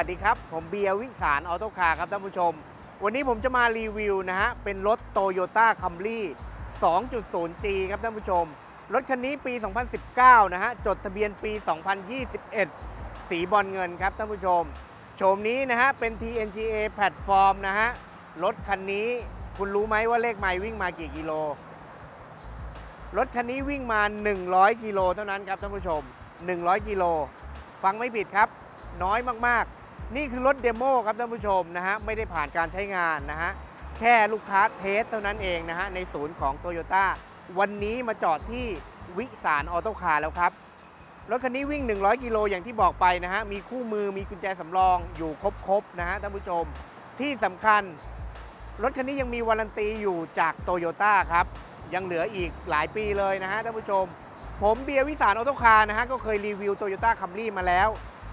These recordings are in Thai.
สวัสดีครับ ผมเบียร์วิสารออโต้คาร์ครับท่านผู้ชม วันนี้ผมจะมารีวิวนะฮะ เป็นรถ Toyota Camry 2.0G ครับท่านผู้ชม รถคันนี้ปี 2019 นะฮะ จดทะเบียนปี 2021 สีบอลเงินครับท่านผู้ชม โฉมนี้นะฮะ เป็น TNGA แพลตฟอร์มนะฮะ รถคันนี้คุณรู้ไหมว่าเลขไมล์วิ่งมากี่กิโล รถคันนี้วิ่งมา 100 กิโลเท่านั้นครับท่านผู้ชม 100 กิโล ฟังไม่ผิดครับน้อยมากๆ นี่คือรถเดโมครับท่านผู้ชมนะฮะไม่ได้ผ่านการใช้งานนะฮะแค่ลูกค้าเทสเท่านั้นเองนะฮะในศูนย์ของโตโยต้าวันนี้มาจอดที่วิสารออโต้คาร์แล้วครับรถคันนี้วิ่ง 100 กิโลอย่างที่บอกไปนะฮะมีคู่มือมีกุญแจสำรองอยู่ครบๆนะฮะท่านผู้ชมที่สำคัญ รถคันนี้ยังมีวารันตีอยู่จากโตโยต้าครับยังเหลืออีกหลายปีเลยนะฮะท่านผู้ชม ผมเบียร์วิสารออโต้คาร์นะฮะก็เคยรีวิวโตโยต้าคัมรี่มาแล้ว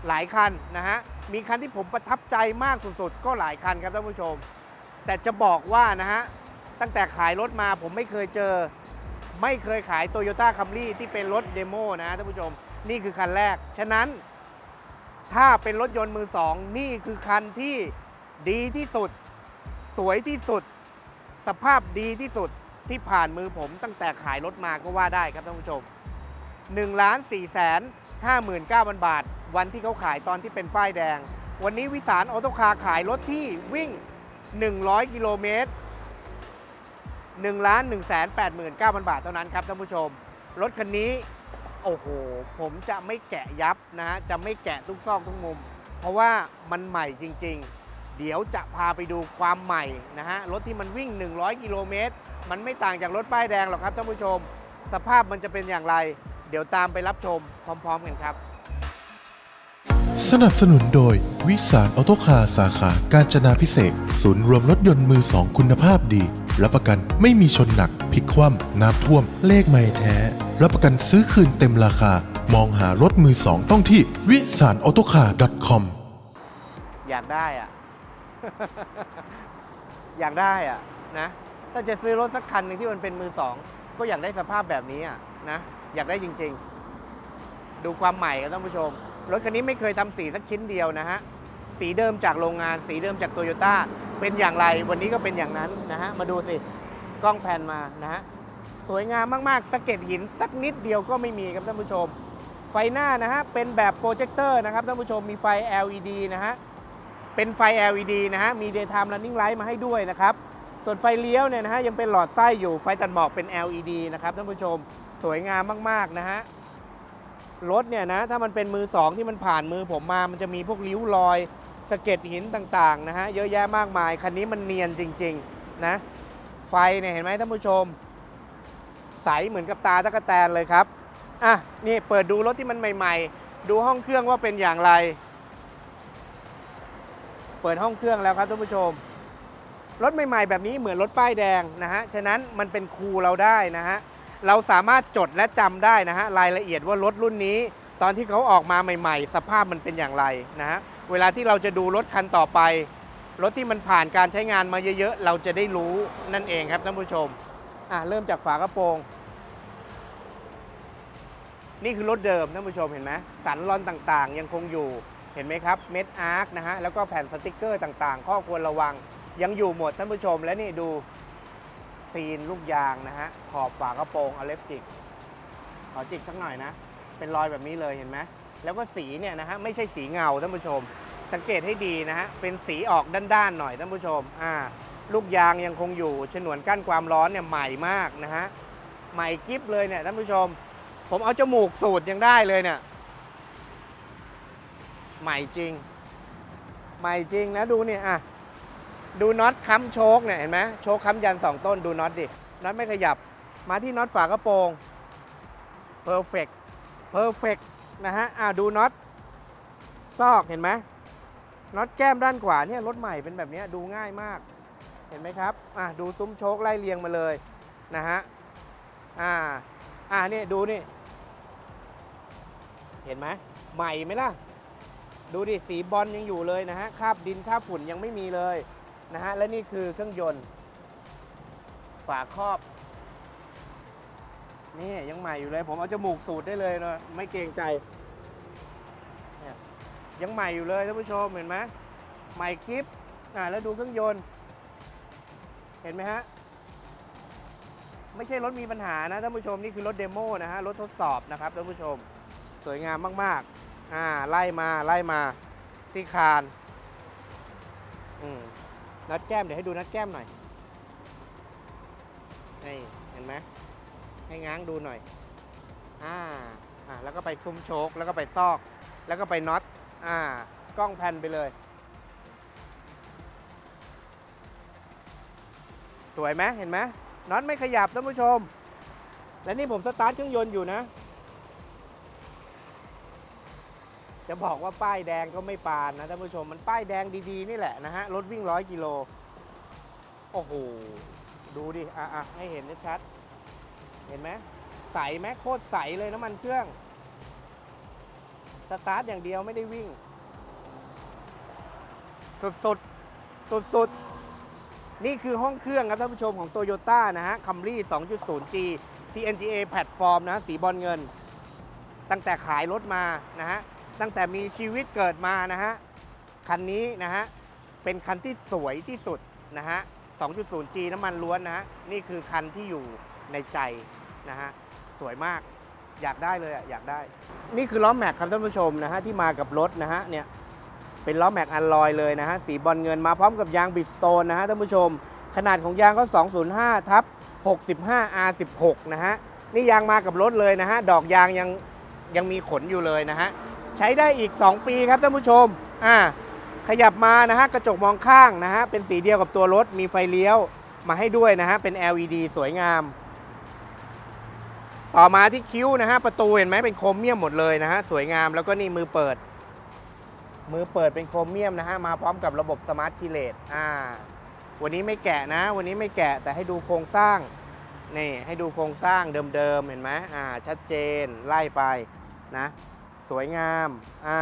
หลายคันนะฮะ มีคันที่ผมประทับใจมากสุดๆ ก็หลายคันครับท่านผู้ชม แต่จะบอกว่านะฮะ ตั้งแต่ขายรถมาผมไม่เคยเจอ ไม่เคยขายโตโยต้าคัมรี่ที่เป็นรถเดโมนะฮะท่านผู้ชม นี่คือคันแรก ฉะนั้นถ้าเป็นรถยนต์มือสองนี่คือคันที่ดีที่สุด สวยที่สุด สภาพดีที่สุดที่ผ่านมือผมตั้งแต่ขายรถมาก็ว่าได้ครับท่านผู้ชม 1ล้าน4แสน59,000 บาท วันที่เขาขายตอนที่เป็นป้ายแดง วันนี้วิสารออโตคาขายรถที่วิ่ง 100 กิโลเมตร1ล้าน1แสน89,000 บาทเท่านั้นครับท่านผู้ชม รถคันนี้ โอ้โห ผมจะไม่แกะยับนะฮะ จะไม่แกะทุกซอกทุกมุม เพราะว่ามันใหม่จริง ๆ เดี๋ยวจะพาไปดูความใหม่นะฮะ รถที่มันวิ่ง 100 กิโลเมตร มันไม่ต่างจากรถป้ายแดงหรอกครับท่านผู้ชม สภาพมันจะเป็นอย่างไร เดี๋ยวตามไปรับชมพร้อม ๆ กันครับ สนับสนุนโดย วิสารออโตคาร์สาขาการจนาพิเศษกศูนย์รวมรถยนต์มือสองคุณภาพดี รับประกันไม่มีชนหนักพลิกคว่ำน้ำท่วม เลขไม่แท้ รับประกันซื้อคืนเต็มราคา มองหารถมือสองต้องที่วิสารออโตคาร์ .com อยากได้อะ อยากได้อะนะ ถ้าจะซื้อรถสักคันหนึ่งที่มันเป็นมือสอง ก็อยากได้สภาพแบบนี้อะนะ อยากได้จริงๆ ดูความใหม่กันท่านผู้ชม รถคันนี้ไม่เคยทำสีสักชิ้นเดียวนะฮะ สีเดิมจากโรงงาน สีเดิมจากโตโยต้า เป็นอย่างไร วันนี้ก็เป็นอย่างนั้นนะฮะ มาดูสิ กล้องแผ่นมานะฮะ สวยงามมากๆ สะเก็ดหินสักนิดเดียวก็ไม่มีครับท่านผู้ชม ไฟหน้านะฮะ เป็นแบบโปรเจคเตอร์นะครับท่านผู้ชม มีไฟ LED นะฮะ เป็นไฟ LED นะฮะ มี daytime running light มาให้ด้วยนะครับ ส่วนไฟเลี้ยวเนี่ยนะฮะยังเป็นหลอดไส้อยู่ ไฟตัดหมอกเป็น LED นะครับท่านผู้ชม สวยงามมากๆนะฮะรถเนี่ยนะถ้ามันเป็นมือสองที่มันผ่านมือผมมามันจะมีพวกริ้วรอยสะเก็ดหินต่างๆนะฮะเยอะแยะมากมายคันนี้มันเนียนจริงๆนะไฟเนี่ยเห็นไหมท่านผู้ชม ใสเหมือนกับตาตะกะแตนเลยครับอะนี่เปิดดูรถที่มันใหม่ ๆ ดูห้องเครื่องว่าเป็นอย่างไร เปิดห้องเครื่องแล้วครับท่านผู้ชมรถใหม่ ๆ แบบนี้เหมือนรถป้ายแดงนะฮะฉะนั้นมันเป็นครูเราได้นะฮะ เราสามารถจดและจำได้นะฮะรายละเอียดว่ารถรุ่นนี้ ตอนที่เขาออกมาใหม่ ๆ สภาพมันเป็นอย่างไรนะฮะเวลาที่เราจะดูรถคันต่อไป รถที่มันผ่านการใช้งานมาเยอะๆ เราจะได้รู้นั่นเองครับท่านผู้ชมอะเริ่มจากฝากระโปรง นี่คือรถเดิมท่านผู้ชมเห็นไหมสันรอนต่างๆ ยังคงอยู่เห็นไหมครับเม็ดอาร์คนะฮะแล้วก็แผ่นสติกเกอร์ต่างๆ ข้อควรระวังยังอยู่หมดท่านผู้ชมและนี่ดู ซีนลูกยางนะฮะ ขอบฝากระโปรงเอาเล็บจิก ขอจิกสักหน่อยนะ เป็นรอยแบบนี้เลยเห็นไหม แล้วก็สีเนี่ยนะฮะไม่ใช่สีเงาท่านผู้ชม สังเกตให้ดีนะฮะ เป็นสีออกด้านๆหน่อยท่านผู้ชม อ่า ลูกยางยังคงอยู่ ฉนวนกั้นความร้อนเนี่ยใหม่มากนะฮะ ใหม่กิฟเลยเนี่ยท่านผู้ชม ผมเอาจมูกสูดยังได้เลยเนี่ย ใหม่จริง ใหม่จริงนะดูเนี่ยอะ ดูน็อตค้ำโชคเนี่ยเห็นไหมโชคค้ำยันสองต้นดูน็อตดิน็อตไม่ขยับมาที่น็อตฝากระโปรง perfect perfect นะฮะอ่าดูน็อตซอกเห็นไหมน็อตแก้มด้านขวาเนี่ยรถใหม่เป็นแบบนี้ดูง่ายมาก เห็นไหมครับอะดูซุ้มโชคไล่เรียงมาเลยนะฮะอ่าอ่านี่ดูนี่ เห็นไหมใหม่ไหมล่ะ ดูดิสีบอลยังอยู่เลยนะฮะคราบดินคราบฝุ่นยังไม่มีเลย นะฮะ และนี่คือเครื่องยนต์ ฝาครอบ นี่ยังใหม่อยู่เลย ผมเอาจมูกสูดได้เลยเนะไม่เกรงใจเนี่ยยังใหม่อยู่เลยท่านผู้ชมเห็นไหมใหม่คลิปอ่าแล้วดูเครื่องยนต์ เห็นไหมฮะ ไม่ใช่รถมีปัญหานะท่านผู้ชมนี่คือรถเดโมนะฮะรถทดสอบนะครับท่านผู้ชม สวยงามมากๆอ่าไล่มาไล่มาที่คานอืม นัดแก้มเดี๋ยวให้ดูนัดแก้มหน่อยนี่เห็นไหมให้ง้างดูหน่อยอ่าอ่าแล้วก็ไปซุ้มโชคแล้วก็ไปซอก แล้วก็ไปน็อตอ่ากล้องแพนไปเลย สวยไหมเห็นไหมน็อตไม่ขยับท่านผู้ชม และนี่ผมสตาร์ทเครื่องยนต์อยู่นะ จะบอกว่าป้ายแดงก็ไม่ปานนะท่านผู้ชมมันป้ายแดงดีๆ นี่แหละนะฮะรถวิ่งร้อยกิโล โอ้โห ดูดิ อะอะให้เห็นชัด เห็นไหมใสไหมโคตรใสเลยน้ำมันเครื่อง สตาร์ทอย่างเดียวไม่ได้วิ่ง สุดสุดสุดสุดนี่คือห้องเครื่องครับท่านผู้ชมของ Toyota นะฮะ Camry 2.0G TNGA แพลตฟอร์มนะสีบอลเงิน ตั้งแต่ขายรถมานะฮะ ตั้งแต่มีชีวิตเกิดมานะฮะ คันนี้นะฮะ เป็นคันที่สวยที่สุดนะฮะ 2.0G น้ำมันล้วนนะฮะ นี่คือคันที่อยู่ในใจนะฮะ สวยมาก อยากได้เลยอะ อยากได้ นี่คือล้อแม็กครับท่านผู้ชมนะฮะ ที่มากับรถนะฮะ เนี่ย เป็นล้อแม็กอันลอยเลยนะฮะ สีบอลเงินมาพร้อมกับยางบิสโตนนะฮะท่านผู้ชม ขนาดของยางก็ 205ทับ65 R16 นะฮะ นี่ยางมากับรถเลยนะฮะ ดอกยางยังยังมีขนอยู่เลยนะฮะ ใช้ได้อีก 2 ปีครับท่านผู้ชมอ่าขยับมานะฮะกระจกมองข้างนะฮะเป็นสีเดียวกับตัวรถมีไฟเลี้ยวมาให้ด้วยนะฮะเป็น LED สวยงาม ต่อมาที่คิ้วนะฮะประตูเห็นไหมเป็นโครเมียมหมดเลยนะฮะสวยงามแล้วก็นี่มือเปิด มือเปิดเป็นโครเมียมนะฮะมาพร้อมกับระบบสมาร์ทคีเลตอ่าวันนี้ไม่แกะนะ วันนี้ไม่แกะแต่ให้ดูโครงสร้างนี่ให้ดูโครงสร้างเดิมๆเห็นไหมอ่าชัดเจนไล่ไปนะ สวยงามอ่า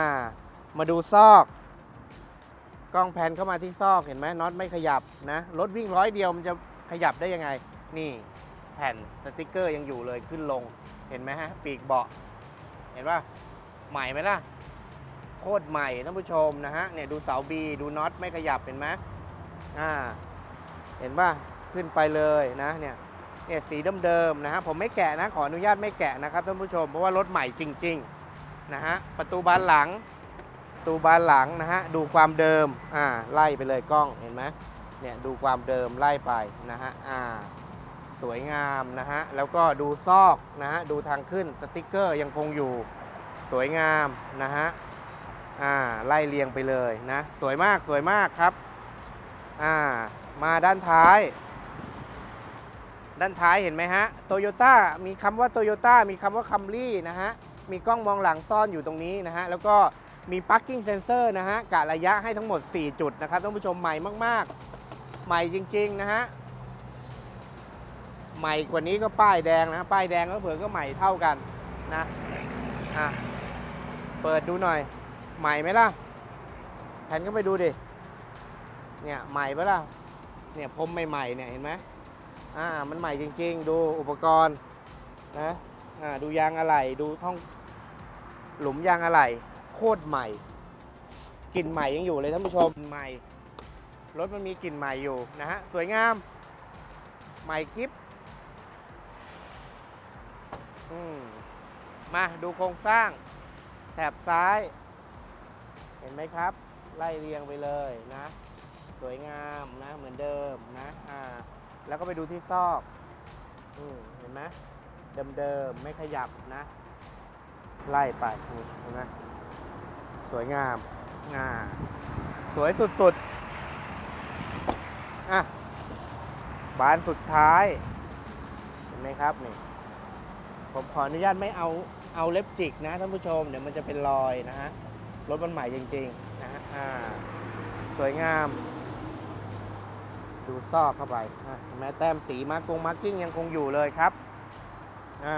มาดูซอก กล้องแพนเข้ามาที่ซอกเห็นไหมน็อตไม่ขยับนะรถวิ่งร้อยเดียวมันจะขยับได้ยังไง นี่แผ่นสติกเกอร์ยังอยู่เลยขึ้นลงเห็นไหมฮะ ปีกเบาะเห็นป่ะใหม่ไหมล่ะโคตรใหม่ท่านผู้ชมนะฮะเนี่ยดูเสาบีดูน็อตไม่ขยับเห็นไหมอ่าเห็นป่ะขึ้นไปเลยนะเนี่ยเนี่ยสีเดิมๆนะฮะผมไม่แกะนะขออนุญาตไม่แกะนะครับท่านผู้ชมเพราะว่ารถใหม่จริง ๆ นะฮะประตูบานหลังประตูบานหลังนะฮะดูความเดิมอ่าไล่ไปเลยกล้องเห็นไหมเนี่ยดูความเดิมไล่ไปนะฮะอ่าสวยงามนะฮะแล้วก็ดูซอกนะฮะดูทางขึ้นสติกเกอร์ยังคงอยู่สวยงามนะฮะอ่าไล่เรียงไปเลยนะสวยมากสวยมากครับอ่ามาด้านท้าย ด้านท้ายเห็นไหมฮะโตโยต้ามีคำว่าโตโยต้ามีคำว่าคัมรี่นะฮะ มีกล้องมองหลังซ่อนอยู่ตรงนี้นะฮะ แล้วก็มี parking sensor นะฮะกะระยะให้ทั้งหมด 4 จุดนะครับท่านผู้ชมใหม่มากๆ ใหม่จริง ๆ นะฮะ ใหม่กว่านี้ก็ป้ายแดงนะป้ายแดงก็เผื่อก็ใหม่เท่ากันนะอะเปิดดูหน่อย ใหม่ไหมล่ะแผ่นก็ไปดูดิเนี่ยใหม่ปะล่ะเนี่ยพรมใหม่ๆเนี่ยเห็นไหมอ่ามันใหม่จริง ๆ ดูอุปกรณ์นะ อ่าดูยางอะไหล่ดูห้องหลุมยางอะไหล่โคตรใหม่กลิ่นใหม่ยังอยู่เลยท่านผู้ชมใหม่รถมันมีกลิ่นใหม่อยู่นะฮะสวยงาม ใหม่กิฟมมาดูโครงสร้าง แถบซ้าย เห็นไหมครับ ไล่เรียงไปเลยนะ สวยงามนะเหมือนเดิมนะอ่าแล้วก็ไปดูที่ซอกอเห็นไหม เดิมๆ ไม่ขยับนะ ไล่ไปนี่เห็นไหมสวยงามอ่าสวยสุดๆ อะ บานสุดท้าย เห็นไหมครับนี่ ผมขออนุญาตไม่เอาเอาเล็บจิกนะท่านผู้ชม เดี๋ยวมันจะเป็นรอยนะฮะ รถมันใหม่จริงๆ นะฮะ อ่า สวยงาม ดูซอกเข้าไปอะเห็นไหม้แต้มสีมาร์กงมาร์กิ้งยังคงอยู่เลยครับ อ่า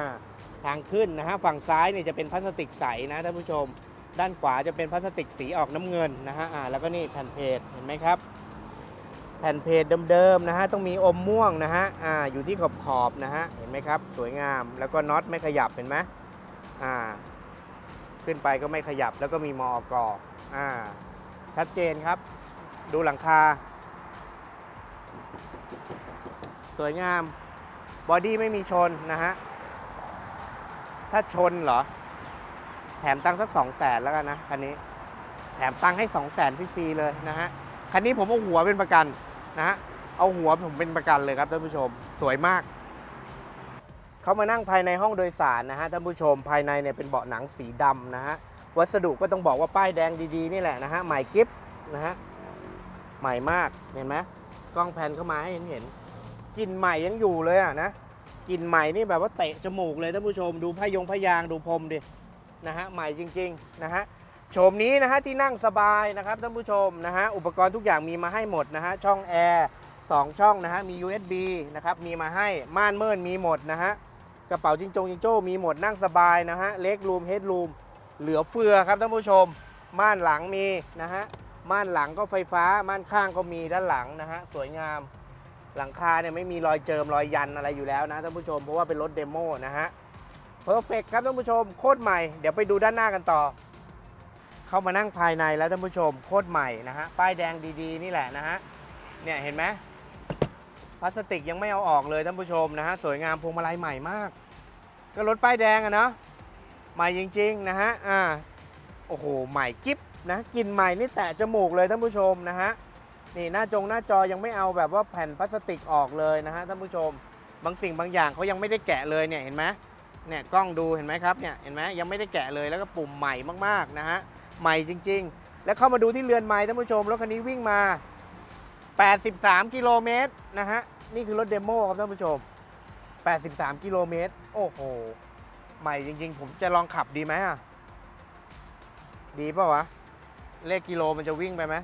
ทางขึ้นนะฮะฝั่งซ้ายเนี่ยจะเป็นพลาสติกใสนะท่านผู้ชม ด้านขวาจะเป็นพลาสติกสีออกน้ำเงินนะฮะอ่าแล้วก็นี่แผ่นเพจเห็นไหมครับ แผ่นเพจเดิมๆนะฮะต้องมีอมม่วงนะฮะอ่าอยู่ที่ขอบขอบนะฮะเห็นไหมครับสวยงามแล้วก็น็อตไม่ขยับเห็นไหมอ่าขึ้นไปก็ไม่ขยับแล้วก็มีมอกอ่าชัดเจนครับ ดูหลังคา สวยงามบอดี้ไม่มีชนนะฮะ ถ้าชนเหรอ แถมตังค์สักสองแสนแล้วกันนะคันนี้ แถมตังค์ให้สองแสนฟรีเลยนะฮะ คันนี้ผมเอาหัวเป็นประกันนะฮะ เอาหัวผมเป็นประกันเลยครับท่านผู้ชม สวยมาก เขามานั่งภายในห้องโดยสารนะฮะท่านผู้ชม ภายในเนี่ยเป็นเบาะหนังสีดำนะฮะ วัสดุก็ต้องบอกว่าป้ายแดงดีๆนี่แหละนะฮะ ใหม่กิฟนะฮะ ใหม่มาก เห็นไหมกล้องแพนเข้ามาให้เห็นเห็นกลิ่นใหม่ยังอยู่เลยอะนะ กลิ่นใหม่นี่แบบว่าเตะจมูกเลยท่านผู้ชมดูพยงพยางดูพรมดินะฮะใหม่จริงๆนะฮะโฉมนี้นะฮะที่นั่งสบายนะครับท่านผู้ชมนะฮะอุปกรณ์ทุกอย่างมีมาให้หมดนะฮะช่องแอร์สองช่องนะฮะมี USB นะครับมีมาให้ม่านเมินมีหมดนะฮะกระเป๋าจิงจงจิงโจ้มีหมดนั่งสบายนะฮะเล็กรูมเฮดรูมเหลือเฟือครับท่านผู้ชม ม่านหลังมีนะฮะม่านหลังก็ไฟฟ้าม่านข้างก็มีด้านหลังนะฮะสวยงาม หลังคาเนี่ยไม่มีรอยเจิมรอยยันอะไรอยู่แล้วนะท่านผู้ชมเพราะว่าเป็นรถเดโมนะฮะเพอร์เฟกครับท่านผู้ชมโคตรใหม่เดี๋ยวไปดูด้านหน้ากันต่อ เข้ามานั่งภายในแล้วท่านผู้ชมโคตรใหม่นะฮะป้ายแดงดีๆ นี่แหละนะฮะเนี่ยเห็นไหมพลาสติกยังไม่เอาออกเลยท่านผู้ชมนะฮะสวยงามพวงมาลัยใหม่มาก ก็รถป้ายแดงอะเนาะใหม่จริงๆนะฮะอ่าโอ้โหใหม่กิ๊บนะกลินใหม่นี่แตะจมูกเลยท่านผู้ชมนะฮะ นี่หน้าจงหน้าจอยังไม่เอาแบบว่าแผ่นพลาสติกออกเลยนะฮะท่านผู้ชม บางสิ่งบางอย่างเขายังไม่ได้แกะเลยเนี่ยเห็นไหมเนี่ยกล้องดูเห็นไหมครับเนี่ยเห็นไหมยังไม่ได้แกะเลยแล้วก็ปุ่มใหม่มากๆนะฮะใหม่จริง ๆ แล้วเข้ามาดูที่เรือนไม้ท่านผู้ชมรถคันนี้วิ่งมา 83 กิโลเมตรนะฮะนี่คือรถเดโมครับท่านผู้ชม 83 กิโลเมตรโอ้โหใหม่จริง ๆ ผมจะลองขับดีไหมอะดีป่าวะเลขกิโลมันจะวิ่งไปไหม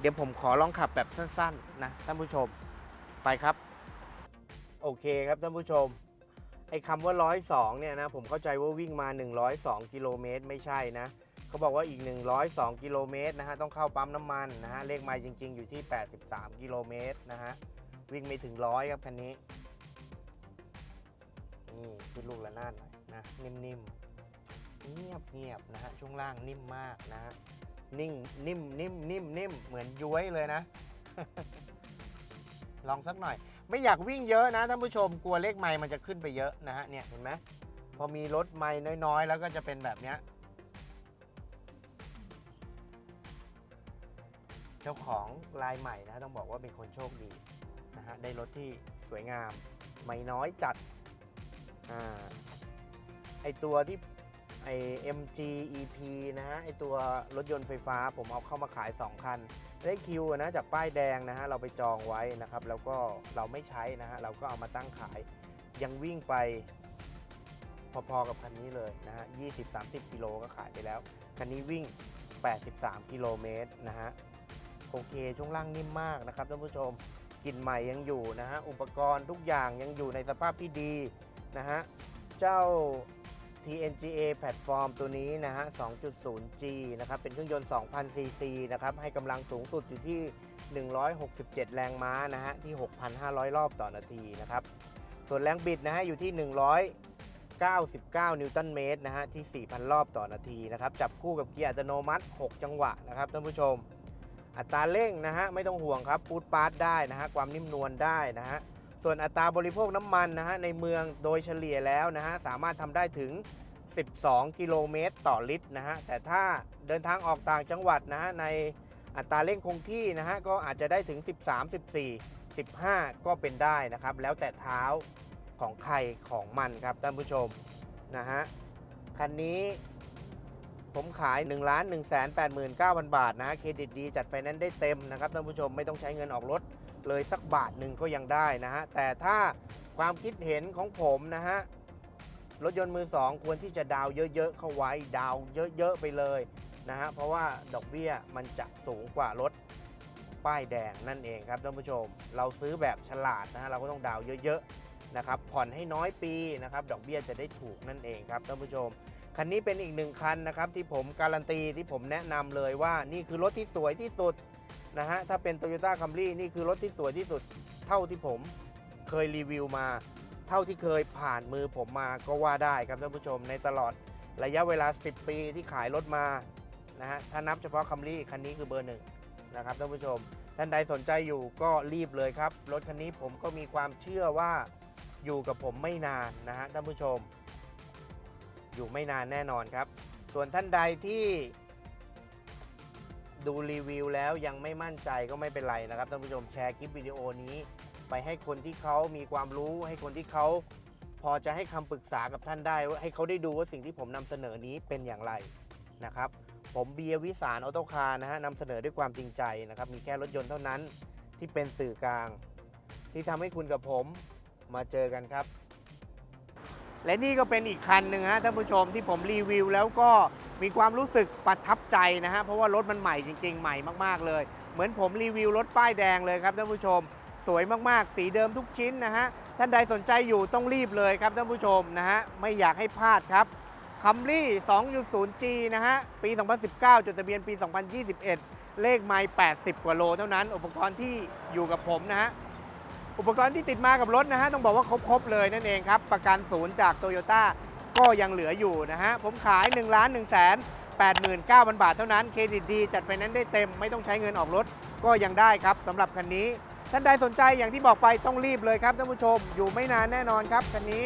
เดี๋ยวผมขอลองขับแบบสั้นๆนะท่านผู้ชมไปครับ โอเคครับท่านผู้ชม ไอ้คำว่า 102 เนี่ยนะผมเข้าใจว่าวิ่งมา 102 กิโลเมตรไม่ใช่นะเขาบอกว่าอีก 102 กิโลเมตรนะฮะต้องเข้าปั๊มน้ำมันนะฮะเลขไมล์จริง ๆ อยู่ที่ 83 กิโลเมตรนะฮะวิ่งไม่ถึงร้อยครับคันนี้นี่คือลูกระนาดหน่อยนะนิ่มๆเงียบเงียบๆนะฮะช่วงล่างนิ่มมากนะฮะ นิ่งนิ่มนิ่มนิ่มนิ่มเหมือนย้วยเลยนะ ลองสักหน่อย ไม่อยากวิ่งเยอะนะท่านผู้ชมกลัวเลขไมล์มันจะขึ้นไปเยอะนะฮะเนี่ยเห็นไหมพอมีรถไมล์น้อยๆ แล้วก็จะเป็นแบบเนี้ยเจ้าของรายใหม่นะต้องบอกว่าเป็นคนโชคดีนะฮะได้รถที่สวยงาม ไม่น้อยจัดอ่าไอตัวที่ ไอ MG EP นะฮะไอตัวรถยนต์ไฟฟ้าผมเอาเข้ามาขาย 2 คัน ได้คิวนะจากป้ายแดงนะฮะเราไปจองไว้นะครับ แล้วก็เราไม่ใช้นะฮะเราก็เอามาตั้งขาย ยังวิ่งไปพอๆกับคันนี้เลยนะฮะ20-30 กิโลก็ขายไปแล้ว คันนี้วิ่ง 83 กิโลเมตรนะฮะโอเคช่วงล่างนิ่มมากนะครับท่านผู้ชมกลิ่นใหม่ยังอยู่นะฮะอุปกรณ์ทุกอย่างยังอยู่ในสภาพที่ดีนะฮะเจ้า TNGA แพลตฟอร์มตัวนี้นะฮะ 2.0G นะครับ เป็นเครื่องยนต์ 2,000 cc นะครับ ให้กำลังสูงสุดอยู่ที่ 167 แรงม้านะฮะ ที่ 6,500 รอบต่อนาทีนะครับ ส่วนแรงบิดนะฮะ อยู่ที่ 199 นิวตันเมตรนะฮะ ที่ 4,000 รอบต่อนาทีนะครับ จับคู่กับเกียร์อัตโนมัติ 6 จังหวะนะครับท่านผู้ชม อัตราเร่งนะฮะ ไม่ต้องห่วงครับ ปูดปาร์ตได้นะฮะ ความนิ่มนวลได้นะฮะ ส่วนอัตราบริโภคน้ำมันนะฮะในเมืองโดยเฉลี่ยแล้วนะฮะสามารถทำได้ถึง 12 กิโลเมตรต่อลิตรนะฮะแต่ถ้าเดินทางออกต่างจังหวัดนะฮะในอัตราเร่งคงที่นะฮะก็อาจจะได้ถึง 13 14 15 ก็เป็นได้นะครับ แล้วแต่เท้าของใครของมันครับท่านผู้ชมนะฮะคันนี้ผมขาย 1 1 8 9 0 0 0 บาทนะฮะเครดิตดีจัดไฟแนนซ์ได้เต็มนะครับท่านผู้ชมไม่ต้องใช้เงินออกรถ เลยสักบาทหนึ่งก็ยังได้นะฮะ แต่ถ้าความคิดเห็นของผมนะฮะ รถยนต์มือสองควรที่จะดาวเยอะๆเข้าไว้ดาวเยอะๆไปเลยนะฮะ เพราะว่าดอกเบี้ยมันจะสูงกว่ารถป้ายแดงนั่นเองครับท่านผู้ชม เราซื้อแบบฉลาดนะฮะเราก็ต้องดาวเยอะๆนะครับผ่อนให้น้อยปีนะครับดอกเบี้ยจะได้ถูกนั่นเองครับท่านผู้ชมคันนี้เป็นอีกหนึ่งคันนะครับที่ผมการันตีที่ผมแนะนำเลยว่านี่คือรถที่สวยที่สุด นะฮะ ถ้าเป็น Toyota Camry นี่คือรถที่สวยที่สุดเท่าที่ผมเคยรีวิวมา เท่าที่เคยผ่านมือผมมาก็ว่าได้ครับท่านผู้ชมในตลอดระยะเวลา 10 ปีที่ขายรถมานะฮะถ้านับเฉพาะคัมรี่คันนี้คือเบอร์หนึ่งนะครับท่านผู้ชม ท่านใดสนใจอยู่ก็รีบเลยครับ รถคันนี้ผมก็มีความเชื่อว่าอยู่กับผมไม่นานนะฮะท่านผู้ชม อยู่ไม่นานแน่นอนครับ ส่วนท่านใดที่ ดูรีวิวแล้วยังไม่มั่นใจก็ไม่เป็นไรนะครับท่านผู้ชมแชร์คลิปวิดีโอนี้ ไปให้คนที่เขามีความรู้ให้คนที่เขาพอจะให้คำปรึกษากับท่านได้ว่าให้เขาได้ดูว่าสิ่งที่ผมนำเสนอนี้เป็นอย่างไรนะครับผมเบียร์วิสารออโตคาร์นะฮะนำเสนอด้วยความจริงใจนะครับมีแค่รถยนต์เท่านั้นที่เป็นสื่อกลาง ที่ทำให้คุณกับผมมาเจอกันครับ และนี่ก็เป็นอีกคันหนึ่งฮะท่านผู้ชมที่ผมรีวิวแล้วก็มีความรู้สึกประทับใจนะฮะเพราะว่ารถมันใหม่จริง ๆ ใหม่มากๆเลย เหมือนผมรีวิวรถป้ายแดงเลยครับท่านผู้ชม สวยมากๆ สีเดิมทุกชิ้นนะฮะท่านใดสนใจอยู่ต้องรีบเลยครับท่านผู้ชมนะฮะไม่อยากให้พลาดครับคัมรี่ 2.0G นะฮะปี 2019 จดทะเบียนปี 2021 เลขไมล์80 กว่าโลเท่านั้น อุปกรณ์ที่อยู่กับผมนะฮะ อุปกรณ์ที่ติดมากับรถนะฮะต้องบอกว่าครบๆเลยนั่นเองครับ ประกันศูนย์จากโตโยต้าก็ยังเหลืออยู่นะฮะ ผมขาย 1 1 8 9 0 0 0 บาทเท่านั้นเครดิตดีจัดไฟแนนซ์ได้เต็ม ไม่ต้องใช้เงินออกรถก็ยังได้ครับสำหรับคันนี้ ท่านใดสนใจอย่างที่บอกไปต้องรีบเลยครับท่านผู้ชม อยู่ไม่นานแน่นอนครับคันนี้